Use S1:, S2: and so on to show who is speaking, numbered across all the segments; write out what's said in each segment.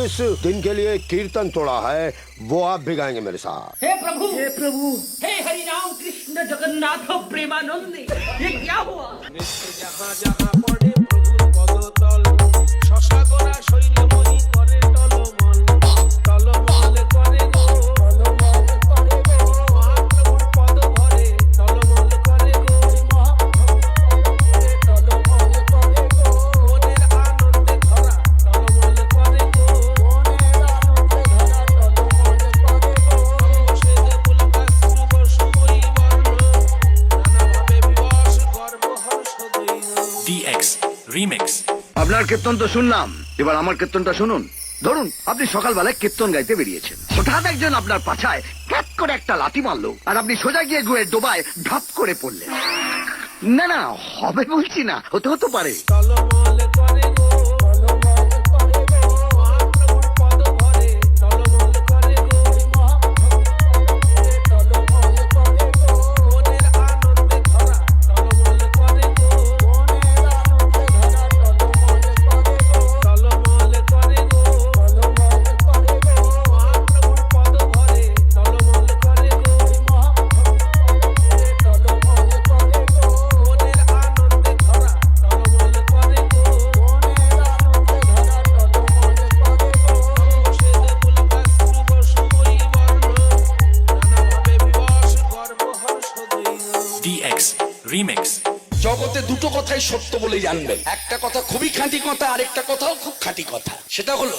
S1: जिस दिन के लिए कीर्तन तोड़ा है वो आप भी गाएँगे मेरे साथ।
S2: हे प्रभु! हे प्रभु! हे हरि राम कृष्ण जगन्नाथ प्रेमानंद ये क्या हुआ?
S3: Remix.
S4: আপনার কীর্তন শুনলাম। এবার আমার কীর্তনটা শুনুন। ধরুন, আপনি সকালবেলায় কীর্তন গাইতে বেরিয়েছেন। হঠাৎ একজন আপনার পাছায় ক্যাপ করে একটা লাথি মারলো আর আপনি সোজা গিয়ে গুয়ের ডোবায় ঢপ করে পড়লেন। না না, হবে বলছি না, হতে হতে পারে।
S5: জগতে দুটো কথাই সত্য বলে জানবে একটা কথা খুবই খাঁটি কথা, আরেকটা কথাও খুব খাঁটি কথা। সেটা হলো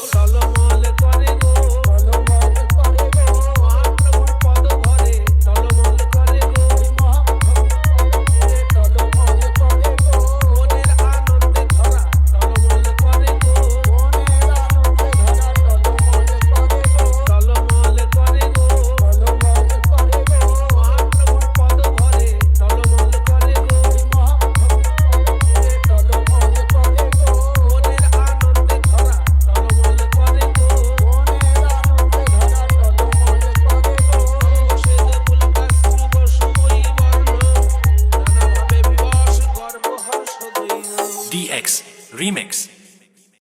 S3: Remix, remix.